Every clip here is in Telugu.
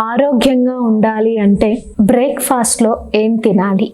ఆరోగ్యంగా ఉండాలి అంటే బ్రేక్ఫాస్ట్లో ఏం తినాలి?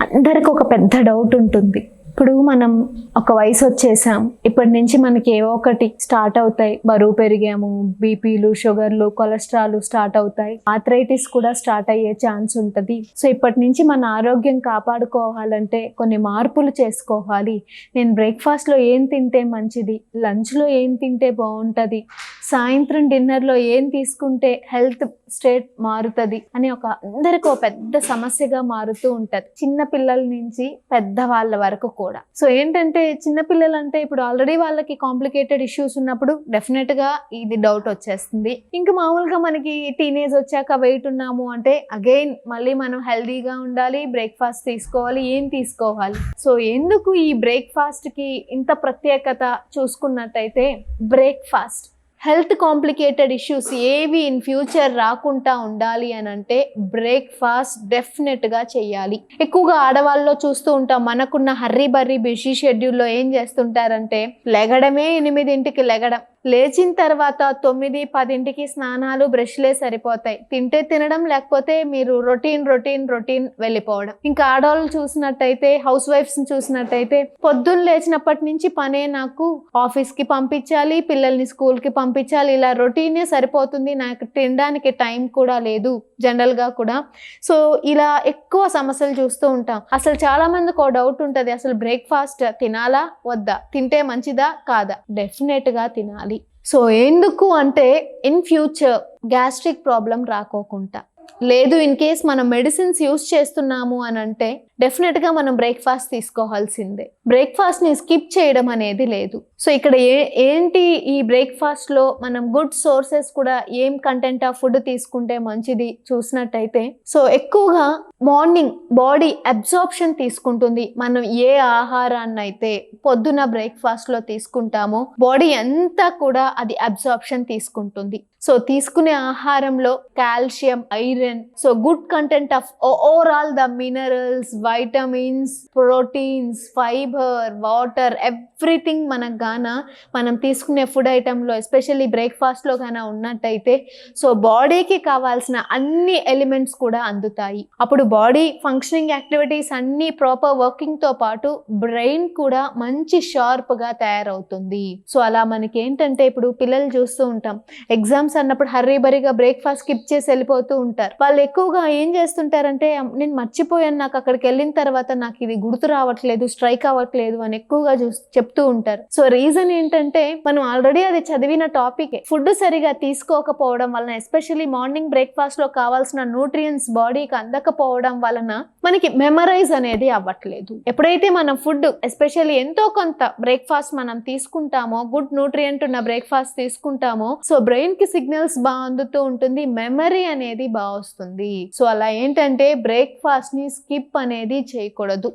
అందరికి ఒక పెద్ద డౌట్ ఉంటుంది. ఇప్పుడు మనం ఒక వయసు వచ్చేసాం. ఇప్పటి నుంచి మనకి ఏవో ఒకటి స్టార్ట్ అవుతాయి. బరువు పెరిగాము బీపీలు షుగర్లు కొలెస్ట్రాల్ స్టార్ట్ అవుతాయి. ఆథరైటిస్ కూడా స్టార్ట్ అయ్యే ఛాన్స్ ఉంటుంది. సో ఇప్పటి నుంచి మన ఆరోగ్యం కాపాడుకోవాలంటే కొన్ని మార్పులు చేసుకోవాలి. నేను బ్రేక్ఫాస్ట్లో ఏం తింటే మంచిది? లంచ్లో ఏం తింటే బాగుంటుంది? సాయంత్రం డిన్నర్లో ఏం తీసుకుంటే హెల్త్ స్టేట్ మారుతుంది? అని ఒక అందరికి ఒక పెద్ద సమస్యగా మారుతూ ఉంటుంది. చిన్న పిల్లల నుంచి పెద్ద వాళ్ళ వరకు కూడా. సో ఏంటంటే చిన్నపిల్లలు అంటే ఇప్పుడు ఆల్రెడీ వాళ్ళకి కాంప్లికేటెడ్ ఇష్యూస్ ఉన్నప్పుడు డెఫినెట్గా ఇది డౌట్ వచ్చేస్తుంది. ఇంకా మామూలుగా మనకి టీనేజ్ వచ్చాక వెయిట్ ఉన్నాము అంటే అగైన్ మళ్ళీ మనం హెల్దీగా ఉండాలి బ్రేక్ఫాస్ట్ తీసుకోవాలి ఏం తీసుకోవాలి? సో ఎందుకు ఈ బ్రేక్ఫాస్ట్కి ఇంత ప్రత్యేకత చూసుకున్నట్టయితే బ్రేక్ఫాస్ట్ హెల్త్ కాంప్లికేటెడ్ ఇష్యూస్ ఏవి ఇన్ ఫ్యూచర్ రాకుండా ఉండాలి అని అంటే బ్రేక్ఫాస్ట్ డెఫినెట్గా చేయాలి ఎక్కువగా ఆడవాళ్ళలో చూస్తూ ఉంటాం మనకున్న హర్రీ బర్రీ బిజీ షెడ్యూల్లో ఏం చేస్తుంటారంటే లెగడమే ఎనిమిదింటికి లెగడం. లేచిన తర్వాత తొమ్మిది పదింటికి స్నానాలు బ్రష్లే సరిపోతాయి. తింటే తినడం లేకపోతే మీరు రొటీన్ రొటీన్ రొటీన్ వెళ్ళిపోవడం. ఇంకా ఆడవాళ్ళు చూసినట్టయితే హౌస్ వైఫ్స్ చూసినట్టయితే పొద్దున్న లేచినప్పటి నుంచి పనే నాకు ఆఫీస్కి పంపించాలి పిల్లల్ని స్కూల్కి పంపించాలి. ఇలా రొటీనే సరిపోతుంది. నాకు తినడానికి టైం కూడా లేదు. జనరల్గా కూడా. సో ఇలా ఎక్కువ సమస్యలు చూస్తూ ఉంటాం. అసలు చాలా మందికి ఒక డౌట్ ఉంటుంది అసలు బ్రేక్ఫాస్ట్ తినాలా వద్దా? తింటే మంచిదా కాదా? డెఫినెట్గా తినాలి. సో ఎందుకు అంటే ఇన్ ఫ్యూచర్ గ్యాస్ట్రిక్ ప్రాబ్లం రాకోకుండా. లేదు ఇన్ కేస్ మనం మెడిసిన్స్ యూస్ చేస్తున్నాము అని అంటే డెఫినెట్గా మనం బ్రేక్ఫాస్ట్ తీసుకోవాల్సిందే. బ్రేక్ఫాస్ట్ని స్కిప్ చేయడం అనేది లేదు. సో ఇక్కడ ఏ ఏంటి ఈ బ్రేక్ఫాస్ట్లో మనం గుడ్ సోర్సెస్ కూడా ఏం కంటెంట్ ఆఫ్ ఫుడ్ తీసుకుంటే మంచిది చూసినట్టయితే సో ఎక్కువగా మార్నింగ్ బాడీ అబ్జార్ప్షన్ తీసుకుంటుంది. మనం ఏ ఆహారాన్ని అయితే పొద్దున బ్రేక్ఫాస్ట్లో తీసుకుంటామో బాడీ అంతా కూడా అది అబ్జార్ప్షన్ తీసుకుంటుంది. సో తీసుకునే ఆహారంలో calcium iron so good content of overall the minerals vitamins proteins fibre water everything మనకు గాన మనం తీసుకునే ఫుడ్ ఐటెంలో ఎస్పెషల్లీ బ్రేక్ఫాస్ట్లో గాన ఉన్నట్టయితే సో బాడీకి కావాల్సిన అన్ని ఎలిమెంట్స్ కూడా అందుతాయి. అప్పుడు బాడీ ఫంక్షనింగ్ యాక్టివిటీస్ అన్ని ప్రాపర్ వర్కింగ్తో పాటు బ్రెయిన్ కూడా మంచి షార్ప్గా తయారవుతుంది. సో అలా మనకి ఏంటంటే ఇప్పుడు పిల్లలు చూస్తూ ఉంటాం. ఎగ్జామ్స్ అన్నప్పుడు హర్రీ బరీగా బ్రేక్ఫాస్ట్ స్కిప్ చేసి వెళ్ళిపోతూ ఉంటారు. వాళ్ళు ఎక్కువగా ఏం చేస్తుంటారంటే నేను మర్చిపోయాను నాకు అక్కడికి వెళ్ళిన తర్వాత నాకు ఇది గుర్తు రావట్లేదు స్ట్రైక్ అవ్వట్లేదు అని ఎక్కువగా చూ చెప్తూ ఉంటారు. సో రీజన్ ఏంటంటే మనం ఆల్రెడీ అది చదివిన టాపిక్. ఫుడ్ సరిగా తీసుకోకపోవడం వలన ఎస్పెషల్లీ మార్నింగ్ బ్రేక్ఫాస్ట్లో కావాల్సిన న్యూట్రియన్స్ బాడీకి అందకపోవడం వలన మనకి మెమరైజ్ అనేది అవ్వట్లేదు. ఎప్పుడైతే మనం ఫుడ్ ఎస్పెషల్లీ ఎంతో కొంత బ్రేక్ఫాస్ట్ మనం తీసుకుంటామో గుడ్ న్యూట్రియంట్ ఉన్న బ్రేక్ఫాస్ట్ తీసుకుంటామో సో బ్రెయిన్కి సిగ్నల్స్ బాగా అందుతూ ఉంటుంది మెమరీ అనేది బాగా వస్తుంది. సో అలా ఏంటంటే బ్రేక్ఫాస్ట్ని స్కిప్ అనేది చేయకూడదు.